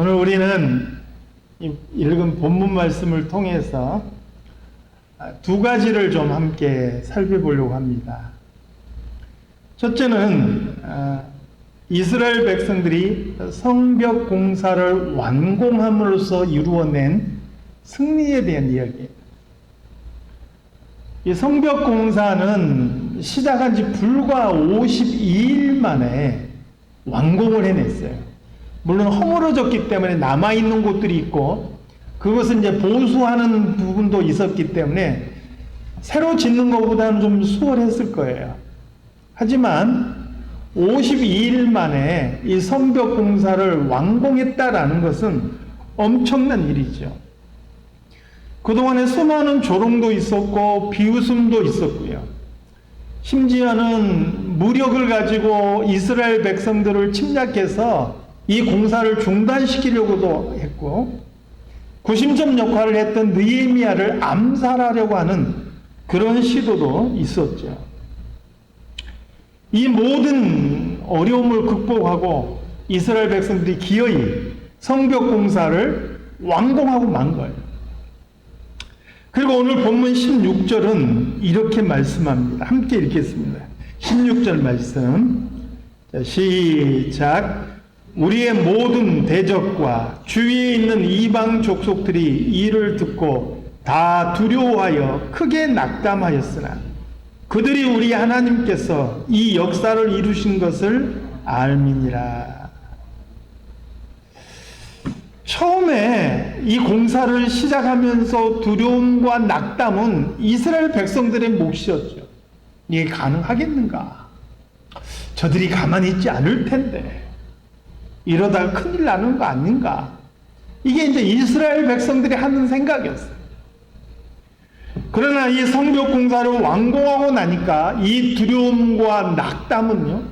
오늘 우리는 이 읽은 본문 말씀을 통해서 두 가지를 좀 함께 살펴보려고 합니다. 첫째는 아, 이스라엘 백성들이 성벽 공사를 완공함으로써 이루어낸 승리에 대한 이야기입니다. 이 성벽 공사는 시작한 지 불과 52일 만에 완공을 해냈어요. 물론 허물어졌기 때문에 남아있는 곳들이 있고, 그것은 이제 보수하는 부분도 있었기 때문에 새로 짓는 것보다는 좀 수월했을 거예요. 하지만 52일 만에 이 성벽 공사를 완공했다라는 것은 엄청난 일이죠. 그동안에 수많은 조롱도 있었고 비웃음도 있었고요. 심지어는 무력을 가지고 이스라엘 백성들을 침략해서 이 공사를 중단시키려고도 했고 구심점 역할을 했던 느헤미야를 암살하려고 하는 그런 시도도 있었죠. 이 모든 어려움을 극복하고 이스라엘 백성들이 기어이 성벽 공사를 완공하고 만 거예요. 그리고 오늘 본문 16절은 이렇게 말씀합니다. 함께 읽겠습니다. 16절 말씀. 자, 시작. 우리의 모든 대적과 주위에 있는 이방 족속들이 이를 듣고 다 두려워하여 크게 낙담하였으나 그들이 우리 하나님께서 이 역사를 이루신 것을 알미니라. 처음에 이 공사를 시작하면서 두려움과 낙담은 이스라엘 백성들의 몫이었죠. 이게 가능하겠는가? 저들이 가만히 있지 않을 텐데. 이러다가 큰일 나는 거 아닌가? 이게 이제 이스라엘 백성들이 하는 생각이었어요. 그러나 이 성벽 공사를 완공하고 나니까 이 두려움과 낙담은요,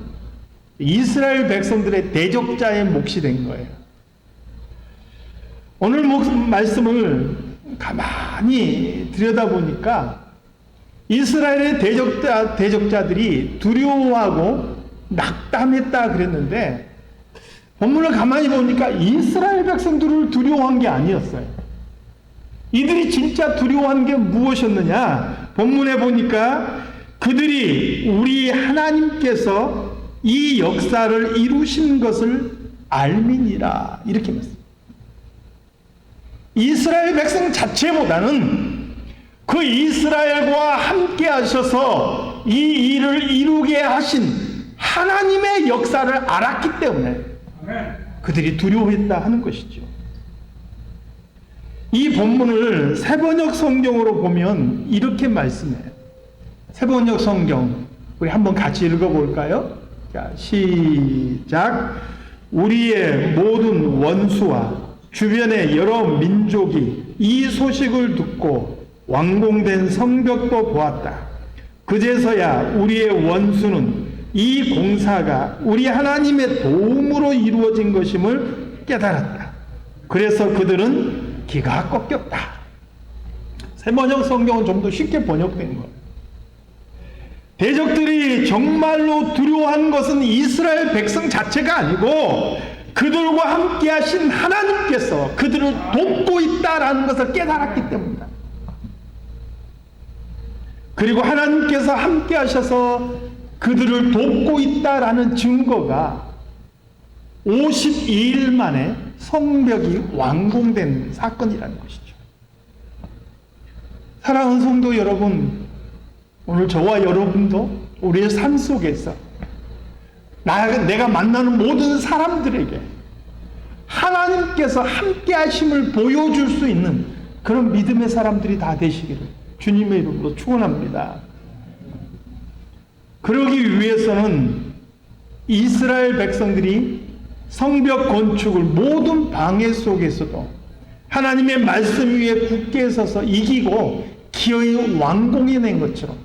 이스라엘 백성들의 대적자의 몫이 된 거예요. 오늘 말씀을 가만히 들여다보니까 이스라엘의 대적자, 대적자들이 두려워하고 낙담했다 그랬는데 본문을 가만히 보니까 이스라엘 백성들을 두려워한 게 아니었어요. 이들이 진짜 두려워한 게 무엇이었느냐? 본문에 보니까 그들이 우리 하나님께서 이 역사를 이루신 것을 알미니라. 이렇게 말씀. 이스라엘 백성 자체보다는 그 이스라엘과 함께 하셔서 이 일을 이루게 하신 하나님의 역사를 알았기 때문에 그들이 두려워했다 하는 것이죠. 이 본문을 세번역 성경으로 보면 이렇게 말씀해요. 세번역 성경 우리 한번 같이 읽어볼까요? 자, 시작. 우리의 모든 원수와 주변의 여러 민족이 이 소식을 듣고 완공된 성벽도 보았다. 그제서야 우리의 원수는 이 공사가 우리 하나님의 도움으로 이루어진 것임을 깨달았다. 그래서 그들은 기가 꺾였다. 세번역 성경은 좀 더 쉽게 번역된 거예요. 대적들이 정말로 두려워한 것은 이스라엘 백성 자체가 아니고 그들과 함께 하신 하나님께서 그들을 돕고 있다라는 것을 깨달았기 때문이다. 그리고 하나님께서 함께 하셔서 그들을 돕고 있다라는 증거가 52일 만에 성벽이 완공된 사건이라는 것이죠. 사랑하는 성도 여러분, 오늘 저와 여러분도 우리의 삶 속에서 나, 내가 만나는 모든 사람들에게 하나님께서 함께 하심을 보여줄 수 있는 그런 믿음의 사람들이 다 되시기를 주님의 이름으로 축원합니다. 그러기 위해서는 이스라엘 백성들이 성벽 건축을 모든 방해 속에서도 하나님의 말씀 위에 굳게 서서 이기고 기어이 완공해낸 것처럼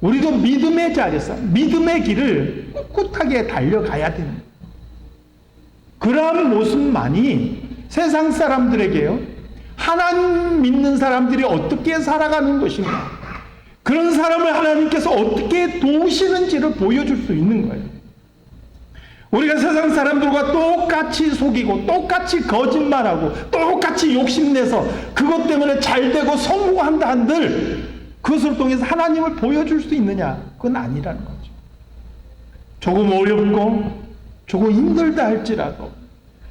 우리도 믿음의 자리에서 믿음의 길을 꿋꿋하게 달려가야 됩니다. 그러한 모습만이 세상 사람들에게요, 하나님 믿는 사람들이 어떻게 살아가는 것인가, 그런 사람을 하나님께서 어떻게 도우시는지를 보여줄 수 있는 거예요. 우리가 세상 사람들과 똑같이 속이고 똑같이 거짓말하고 똑같이 욕심내서 그것 때문에 잘 되고 성공한다 한들 그것을 통해서 하나님을 보여줄 수 있느냐? 그건 아니라는 거죠. 조금 어렵고 조금 힘들다 할지라도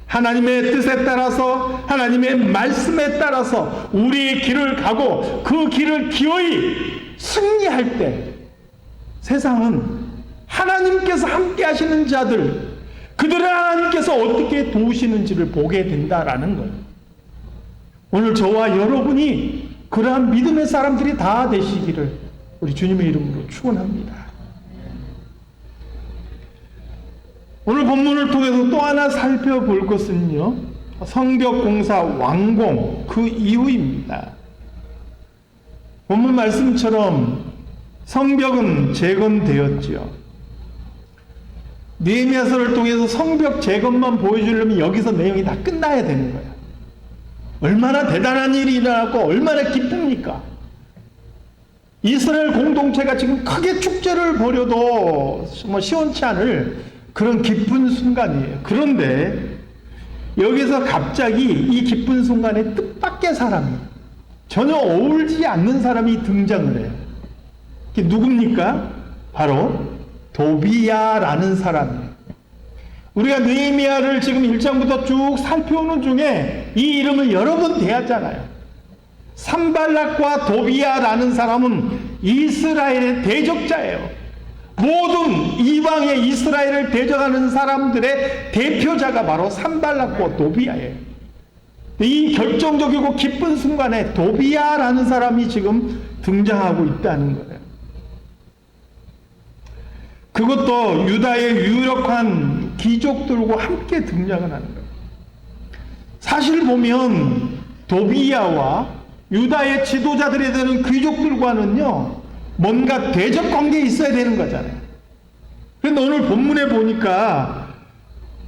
하나님의 뜻에 따라서 하나님의 말씀에 따라서 우리의 길을 가고 그 길을 기어이 승리할 때 세상은 하나님께서 함께 하시는 자들 그들을 하나님께서 어떻게 도우시는지를 보게 된다라는 거예요. 오늘 저와 여러분이 그러한 믿음의 사람들이 다 되시기를 우리 주님의 이름으로 축원합니다. 오늘 본문을 통해서 또 하나 살펴볼 것은요. 성벽 공사 완공 그 이후입니다. 본문 말씀처럼 성벽은 재건되었지요. 느헤미야서를 통해서 성벽 재건만 보여주려면 여기서 내용이 다 끝나야 되는 거예요. 얼마나 대단한 일이 일어났고 얼마나 기쁩니까? 이스라엘 공동체가 지금 크게 축제를 벌여도 뭐 시원치 않을 그런 기쁜 순간이에요. 그런데 여기서 갑자기 이 기쁜 순간에 뜻밖의 사람이 전혀 어울리지 않는 사람이 등장을 해요. 그게 누굽니까? 바로 도비야라는 사람이에요. 우리가 느헤미야를 지금 1장부터 쭉 살펴오는 중에 이 이름을 여러 번 대하잖아요. 산발락과 도비야라는 사람은 이스라엘의 대적자예요. 모든 이방의 이스라엘을 대적하는 사람들의 대표자가 바로 산발락과 도비야예요. 이 결정적이고 기쁜 순간에 도비야라는 사람이 지금 등장하고 있다는 거예요. 그것도 유다의 유력한 귀족들과 함께 등장을 하는 거예요. 사실 보면 도비야와 유다의 지도자들이 되는 귀족들과는요, 뭔가 대적 관계에 있어야 되는 거잖아요. 그런데 오늘 본문에 보니까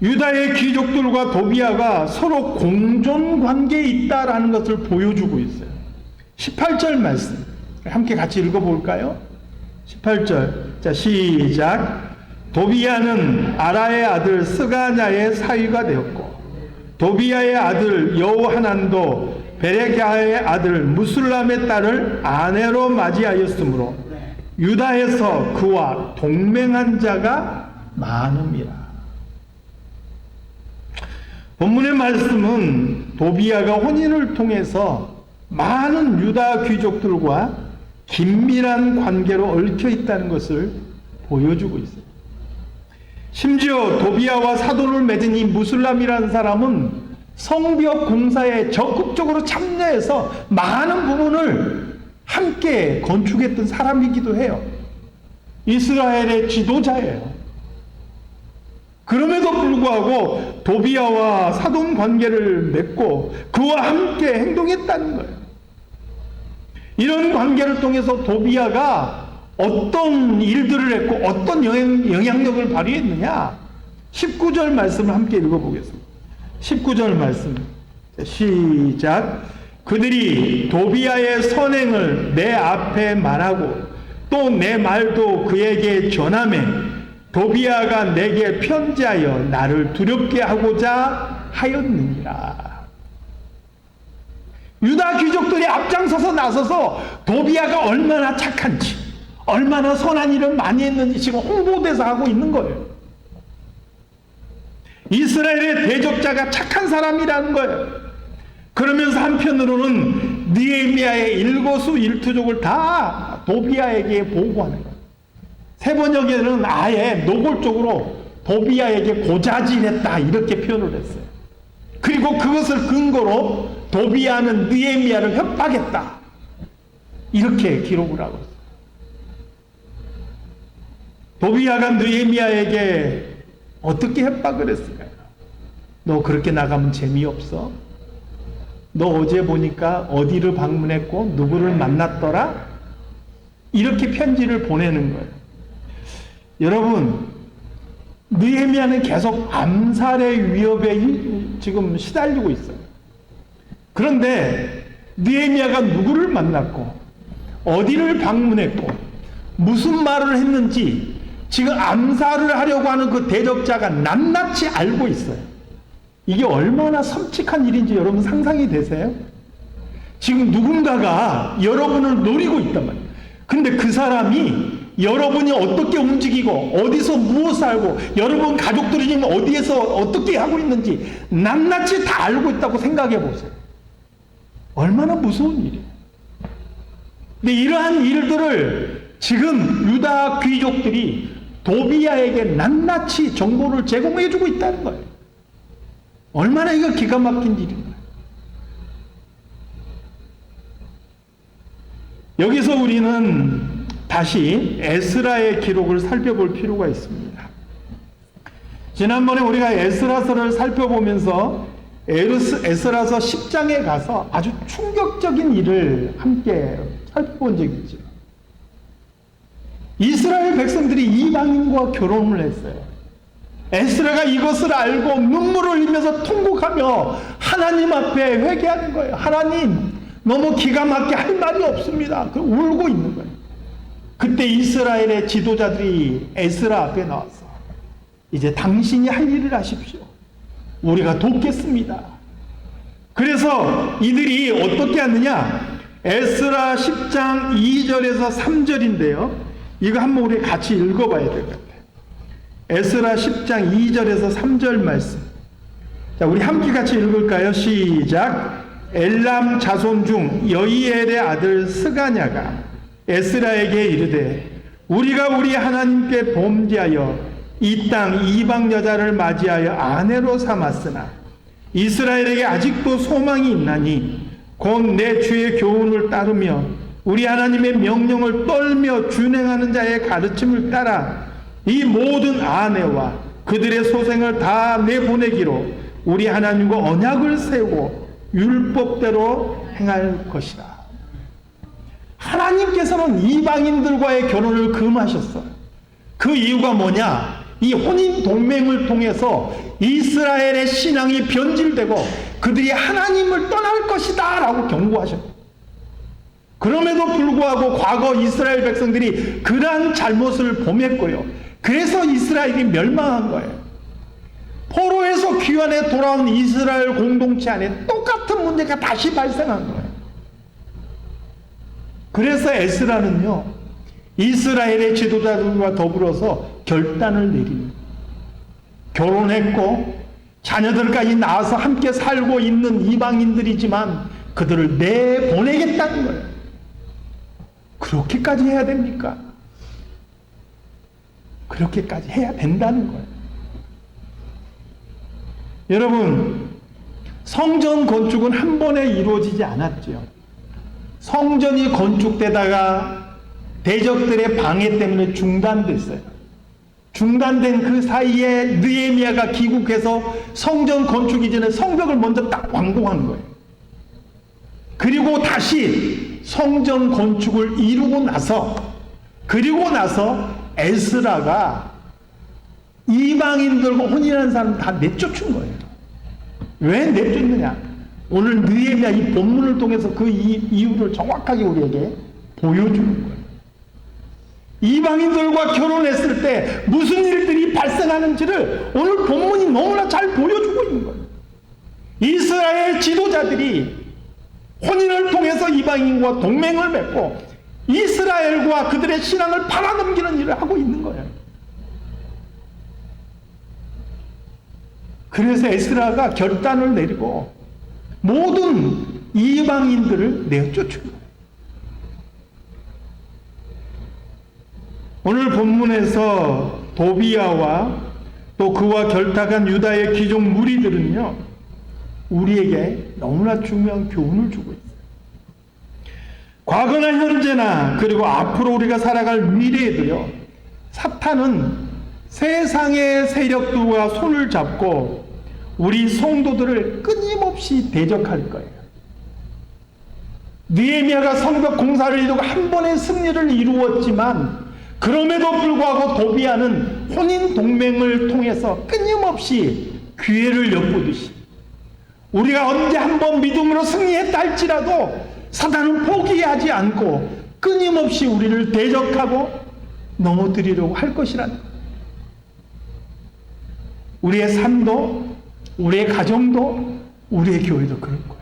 유다의 귀족들과 도비야가 서로 공존 관계에 있다라는 것을 보여주고 있어요. 18절 말씀. 함께 같이 읽어볼까요? 18절. 자, 시작. 도비야는 아라의 아들 스가냐의 사위가 되었고, 도비야의 아들 여호하난도 베레갸의 아들 무술람의 딸을 아내로 맞이하였으므로 유다에서 그와 동맹한 자가 많음이라. 본문의 말씀은 도비야가 혼인을 통해서 많은 유다 귀족들과 긴밀한 관계로 얽혀 있다는 것을 보여주고 있어요. 심지어 도비야와 사돈을 맺은 이 무슬람이라는 사람은 성벽 공사에 적극적으로 참여해서 많은 부분을 함께 건축했던 사람이기도 해요. 이스라엘의 지도자예요. 그럼에도 불구하고 도비야와 사돈 관계를 맺고 그와 함께 행동했다는 거예요. 이런 관계를 통해서 도비야가 어떤 일들을 했고 어떤 영향, 영향 력을 발휘했느냐? 19절 말씀을 함께 읽어보겠습니다. 19절 말씀. 시작. 그들이 도비야의 선행을 내 앞에 말하고 또 내 말도 그에게 전함에 도비야가 내게 편지하여 나를 두렵게 하고자 하였느니라. 유다 귀족들이 앞장서서 나서서 도비야가 얼마나 착한지, 얼마나 선한 일을 많이 했는지 지금 홍보대사 하고 있는 거예요. 이스라엘의 대적자가 착한 사람이라는 거예요. 그러면서 한편으로는 니에미아의 일거수 일투족을 다 도비야에게 보고하는 거예요. 세 번역에는 아예 노골적으로 도비야에게 고자질했다 이렇게 표현을 했어요. 그리고 그것을 근거로 도비야는 느에미아를 협박했다. 이렇게 기록을 하고 있어요. 도비야가 느에미아에게 어떻게 협박을 했을까요? 너 그렇게 나가면 재미없어? 너 어제 보니까 어디를 방문했고 누구를 만났더라? 이렇게 편지를 보내는 거예요. 여러분, 느헤미야는 계속 암살의 위협에 지금 시달리고 있어요. 그런데 느헤미야가 누구를 만났고 어디를 방문했고 무슨 말을 했는지 지금 암살을 하려고 하는 그 대적자가 낱낱이 알고 있어요. 이게 얼마나 섬찟한 일인지 여러분 상상이 되세요? 지금 누군가가 여러분을 노리고 있단 말이에요. 근데 그 사람이 여러분이 어떻게 움직이고 어디서 무엇을 알고 여러분 가족들이 지금 어디에서 어떻게 하고 있는지 낱낱이 다 알고 있다고 생각해 보세요. 얼마나 무서운 일이에요. 근데 이러한 일들을 지금 유다 귀족들이 도비야에게 낱낱이 정보를 제공해 주고 있다는 거예요. 얼마나 이거 기가 막힌 일인가요? 여기서 우리는 다시 에스라의 기록을 살펴볼 필요가 있습니다. 지난번에 우리가 에스라서를 살펴보면서 에스라서 10장에 가서 아주 충격적인 일을 함께 살펴본 적이 있죠. 이스라엘 백성들이 이방인과 결혼을 했어요. 에스라가 이것을 알고 눈물을 흘리면서 통곡하며 하나님 앞에 회개하는 거예요. 하나님, 너무 기가 막히게 할 말이 없습니다. 그 울고 있는 거예요. 그때 이스라엘의 지도자들이 에스라 앞에 나와서 이제 당신이 할 일을 하십시오. 우리가 돕겠습니다. 그래서 이들이 어떻게 하느냐? 에스라 10장 2절에서 3절인데요. 이거 한번 우리 같이 읽어봐야 될 것 같아요. 에스라 10장 2절에서 3절 말씀. 자, 우리 함께 같이 읽을까요? 시작. 엘람 자손 중 여이엘의 아들 스가냐가 에스라에게 이르되 우리가 우리 하나님께 범죄하여 이 땅 이방 여자를 맞이하여 아내로 삼았으나 이스라엘에게 아직도 소망이 있나니 곧 내 주의 교훈을 따르며 우리 하나님의 명령을 떨며 준행하는 자의 가르침을 따라 이 모든 아내와 그들의 소생을 다 내보내기로 우리 하나님과 언약을 세우고 율법대로 행할 것이다. 하나님께서는 이방인들과의 결혼을 금하셨어요. 그 이유가 뭐냐? 이 혼인 동맹을 통해서 이스라엘의 신앙이 변질되고 그들이 하나님을 떠날 것이다 라고 경고하셨고 그럼에도 불구하고 과거 이스라엘 백성들이 그러한 잘못을 범했고요. 그래서 이스라엘이 멸망한 거예요. 포로에서 귀환에 돌아온 이스라엘 공동체 안에 똑같은 문제가 다시 발생한 거예요. 그래서 에스라는요, 이스라엘의 지도자들과 더불어서 결단을 내립니다. 결혼했고, 자녀들까지 낳아서 함께 살고 있는 이방인들이지만 그들을 내보내겠다는 거예요. 그렇게까지 해야 됩니까? 그렇게까지 해야 된다는 거예요. 여러분, 성전 건축은 한 번에 이루어지지 않았죠. 성전이 건축되다가 대적들의 방해 때문에 중단됐어요. 중단된 그 사이에 느에미아가 귀국해서 성전 건축 이전에 성벽을 먼저 딱 완공한 거예요. 그리고 다시 성전 건축을 이루고 나서 그리고 나서 에스라가 이방인들과 혼인하는 사람 다 내쫓은 거예요. 왜 내쫓느냐? 오늘 느헤미야 이 본문을 통해서 그 이유를 정확하게 우리에게 보여주는 거예요. 이방인들과 결혼했을 때 무슨 일들이 발생하는지를 오늘 본문이 너무나 잘 보여주고 있는 거예요. 이스라엘 지도자들이 혼인을 통해서 이방인과 동맹을 맺고 이스라엘과 그들의 신앙을 팔아넘기는 일을 하고 있는 거예요. 그래서 에스라가 결단을 내리고 모든 이방인들을 내쫓은 거예요. 오늘 본문에서 도비야와 또 그와 결탁한 유다의 귀족 무리들은요, 우리에게 너무나 중요한 교훈을 주고 있어요. 과거나 현재나 그리고 앞으로 우리가 살아갈 미래에도요, 사탄은 세상의 세력들과 손을 잡고 우리 성도들을 끊임없이 대적할 거예요. 느헤미야가 성벽 공사를 이루고 한 번의 승리를 이루었지만 그럼에도 불구하고 도비아는 혼인 동맹을 통해서 끊임없이 기회를 엿보듯이 우리가 언제 한번 믿음으로 승리했다 할지라도 사단은 포기하지 않고 끊임없이 우리를 대적하고 넘어뜨리려고 할 거예요. 우리의 삶도, 우리의 가정도, 우리의 교회도 그럴 거예요.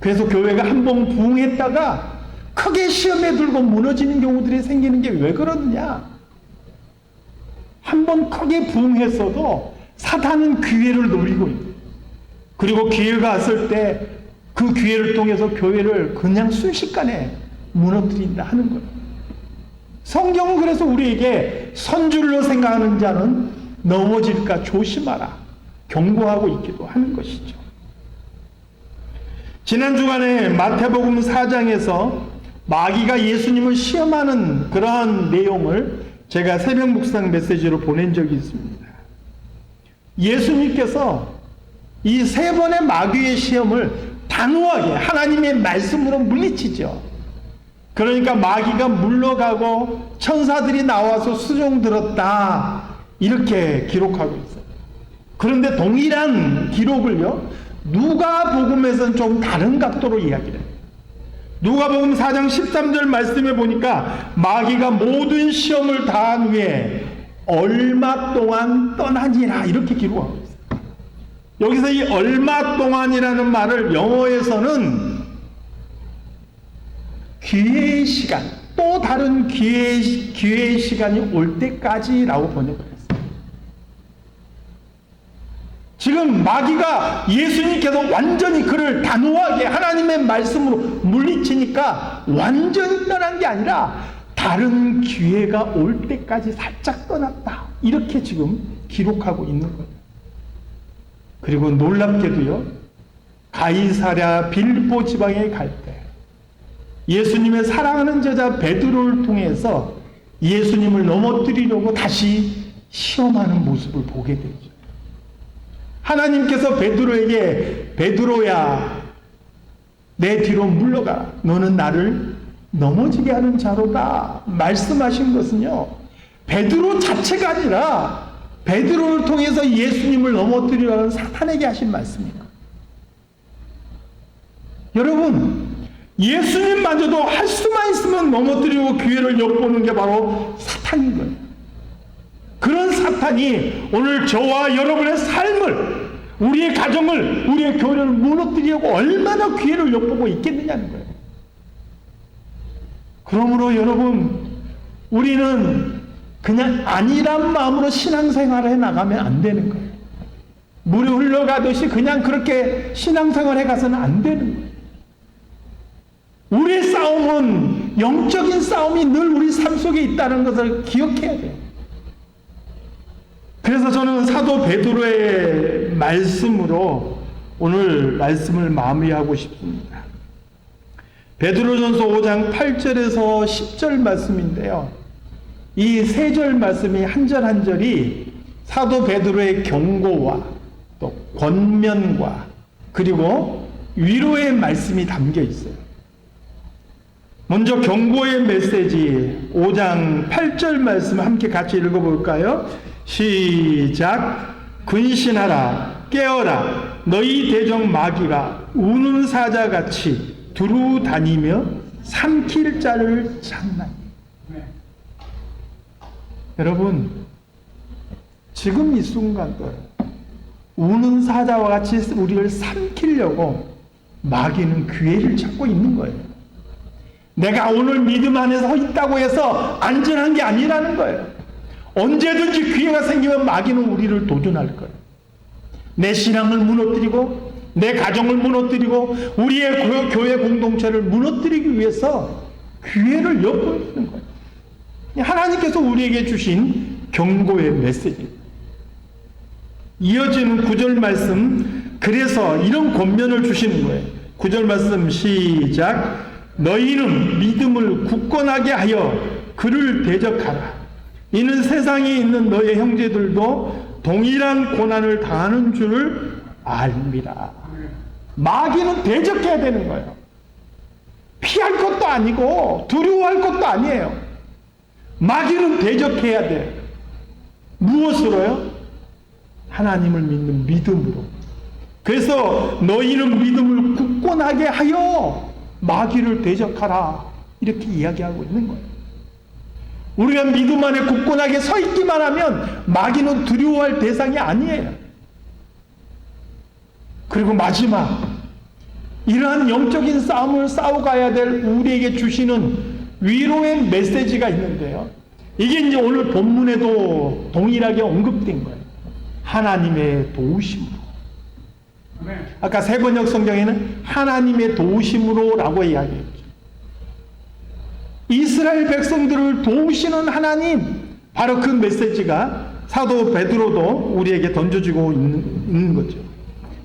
그래서 교회가 한 번 부흥했다가 크게 시험에 들고 무너지는 경우들이 생기는 게 왜 그러느냐? 한 번 크게 부흥했어도 사탄은 기회를 노리고 있는 그리고 기회가 왔을 때 그 기회를 통해서 교회를 그냥 순식간에 무너뜨린다 하는 거예요. 성경은 그래서 우리에게 선줄로 생각하는 자는 넘어질까 조심하라. 경고하고 있기도 하는 것이죠. 지난 주간에 마태복음 4장에서 마귀가 예수님을 시험하는 그러한 내용을 제가 새벽 묵상 메시지로 보낸 적이 있습니다. 예수님께서 이 세 번의 마귀의 시험을 단호하게 하나님의 말씀으로 물리치죠. 그러니까 마귀가 물러가고 천사들이 나와서 수종 들었다. 이렇게 기록하고 있어요. 그런데 동일한 기록을요, 누가복음에서는 좀 다른 각도로 이야기를 해요. 누가복음 4장 13절 말씀에 보니까 마귀가 모든 시험을 다한 후에 얼마 동안 떠나니라 이렇게 기록하고 있어요. 여기서 이 얼마 동안이라는 말을 영어에서는 기회의 시간, 또 다른 기회의, 기회의 시간이 올 때까지라고 번역을 했어요. 지금 마귀가 예수님께서 완전히 그를 단호하게 하나님의 말씀으로 물리치니까 완전히 떠난 게 아니라 다른 기회가 올 때까지 살짝 떠났다. 이렇게 지금 기록하고 있는 거예요. 그리고 놀랍게도요, 가이사랴 빌보 지방에 갈 때, 예수님의 사랑하는 제자 베드로를 통해서 예수님을 넘어뜨리려고 다시 시험하는 모습을 보게 되죠. 하나님께서 베드로에게 베드로야 내 뒤로 물러가 너는 나를 넘어지게 하는 자로다 말씀하신 것은요 베드로 자체가 아니라 베드로를 통해서 예수님을 넘어뜨리려는 사탄에게 하신 말씀입니다. 여러분 예수님마저도 할 수만 있으면 넘어뜨리고 기회를 엿보는 게 바로 사탄인 거예요. 그런 사탄이 오늘 저와 여러분의 삶을, 우리의 가정을, 우리의 교회를 무너뜨리려고 얼마나 기회를 엿보고 있겠느냐는 거예요. 그러므로 여러분, 우리는 그냥 아니란 마음으로 신앙생활을 해 나가면 안 되는 거예요. 물이 흘러가듯이 그냥 그렇게 신앙생활 해 가서는 안 되는 거예요. 우리의 싸움은 영적인 싸움이 늘 우리 삶 속에 있다는 것을 기억해야 돼요. 그래서 저는 사도 베드로의 말씀으로 오늘 말씀을 마무리하고 싶습니다. 베드로전서 5장 8절에서 10절 말씀인데요. 이 세 절 말씀이 한 절 한 절이 사도 베드로의 경고와 또 권면과 그리고 위로의 말씀이 담겨 있어요. 먼저 경고의 메시지 5장 8절 말씀 함께 같이 읽어볼까요? 시작 근신하라 깨어라 너희 대적 마귀가 우는 사자같이 두루 다니며 삼킬 자를 찾나니 여러분 지금 이 순간도 우는 사자와 같이 우리를 삼키려고 마귀는 기회를 찾고 있는 거예요. 내가 오늘 믿음 안에 서 있다고 해서 안전한 게 아니라는 거예요. 언제든지 기회가 생기면 마귀는 우리를 도전할 거예요. 내 신앙을 무너뜨리고 내 가정을 무너뜨리고 우리의 교회 공동체를 무너뜨리기 위해서 기회를 엿보이는 거예요. 하나님께서 우리에게 주신 경고의 메시지. 이어지는 구절 말씀 그래서 이런 권면을 주시는 거예요. 구절 말씀 시작 너희는 믿음을 굳건하게 하여 그를 대적하라. 이는 세상에 있는 너의 형제들도 동일한 고난을 당하는 줄을 알미라. 마귀는 대적해야 되는 거예요. 피할 것도 아니고 두려워할 것도 아니에요. 마귀는 대적해야 돼. 무엇으로요? 하나님을 믿는 믿음으로. 그래서 너희는 믿음을 굳건하게 하여 마귀를 대적하라. 이렇게 이야기하고 있는 거예요. 우리가 믿음 안에 굳건하게 서 있기만 하면 마귀는 두려워할 대상이 아니에요. 그리고 마지막 이러한 영적인 싸움을 싸워가야 될 우리에게 주시는 위로의 메시지가 있는데요. 이게 이제 오늘 본문에도 동일하게 언급된 거예요. 하나님의 도우심으로. 아까 세 번역 성경에는 하나님의 도우심으로라고 이야기했죠. 이스라엘 백성들을 도우시는 하나님, 바로 그 메시지가 사도 베드로도 우리에게 던져주고 있는, 있는 거죠.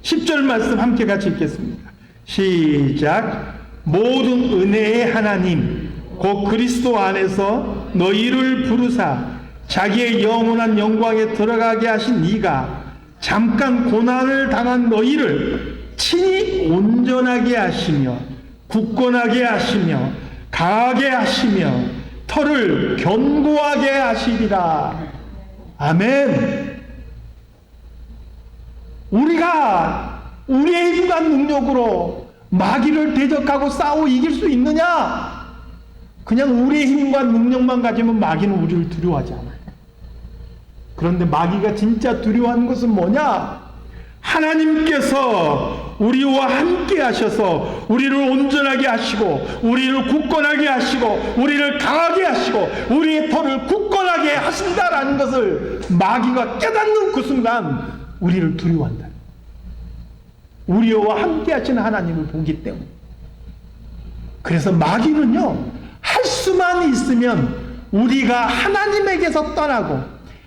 10절 말씀 함께 같이 읽겠습니다. 시작. 모든 은혜의 하나님, 곧 그리스도 안에서 너희를 부르사 자기의 영원한 영광에 들어가게 하신 이가 잠깐 고난을 당한 너희를 친히 온전하게 하시며 굳건하게 하시며 강하게 하시며 털을 견고하게 하시리라. 아멘. 우리가 우리의 힘과 능력으로 마귀를 대적하고 싸워 이길 수 있느냐? 그냥 우리의 힘과 능력만 가지면 마귀는 우리를 두려워하지 않아요. 그런데 마귀가 진짜 두려워하는 것은 뭐냐? 하나님께서 우리와 함께 하셔서 우리를 온전하게 하시고 우리를 굳건하게 하시고 우리를 강하게 하시고 우리의 털을 굳건하게 하신다라는 것을 마귀가 깨닫는 그 순간 우리를 두려워한다. 우리와 함께 하시는 하나님을 보기 때문에. 그래서 마귀는요, 할 수만 있으면 우리가 하나님에게서 떠나고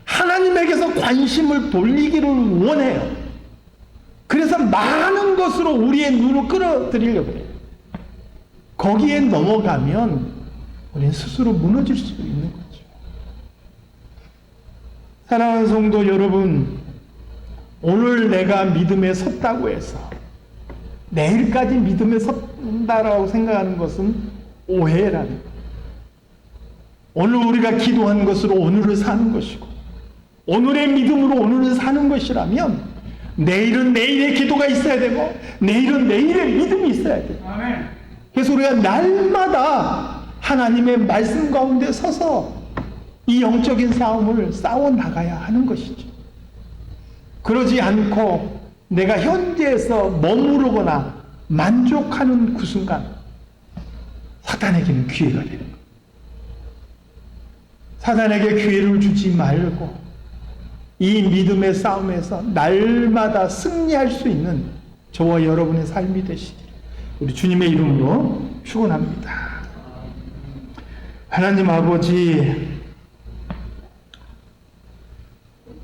하나님에게서 관심을 돌리기를 원해요. 그래서 많은 것으로 우리의 눈을 끌어들이려고 해요. 거기에 넘어가면 우리는 스스로 무너질 수 있는 거죠. 사랑하는 성도 여러분, 오늘 내가 믿음에 섰다고 해서 내일까지 믿음에 섰다라고 생각하는 것은 오해라는 거예요. 오늘 우리가 기도한 것으로 오늘을 사는 것이고 오늘의 믿음으로 오늘을 사는 것이라면 내일은 내일의 기도가 있어야 되고 내일은 내일의 믿음이 있어야 돼요. 그래서 우리가 날마다 하나님의 말씀 가운데 서서 이 영적인 싸움을 싸워 나가야 하는 것이죠. 그러지 않고 내가 현재에서 머무르거나 만족하는 그 순간 사탄에게는 기회가 되는 거예요. 사단에게 기회를 주지 말고 이 믿음의 싸움에서 날마다 승리할 수 있는 저와 여러분의 삶이 되시기를 우리 주님의 이름으로 축원합니다. 하나님 아버지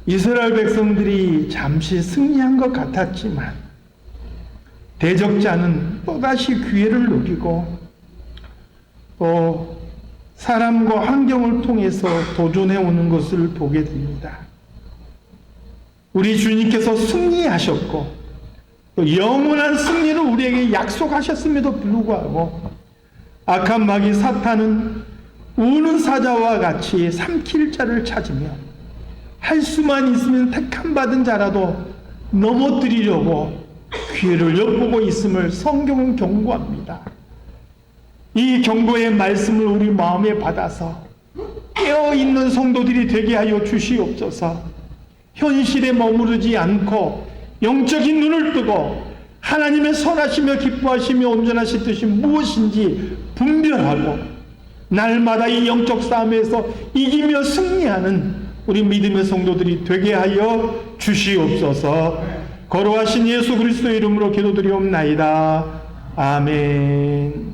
이스라엘 백성들이 잠시 승리한 것 같았지만 대적자는 또다시 기회를 누리고 또 사람과 환경을 통해서 도전해 오는 것을 보게 됩니다. 우리 주님께서 승리하셨고 또 영원한 승리를 우리에게 약속하셨음에도 불구하고 악한 마귀 사탄은 우는 사자와 같이 삼킬 자를 찾으며 할 수만 있으면 택함 받은 자라도 넘어뜨리려고 기회를 엿보고 있음을 성경은 경고합니다. 이 경고의 말씀을 우리 마음에 받아서 깨어 있는 성도들이 되게 하여 주시옵소서. 현실에 머무르지 않고 영적인 눈을 뜨고 하나님의 선하시며 기뻐하시며 온전하신 뜻이 무엇인지 분별하고 날마다 이 영적 싸움에서 이기며 승리하는 우리 믿음의 성도들이 되게 하여 주시옵소서. 거룩하신 예수 그리스도 이름으로 기도드리옵나이다. 아멘.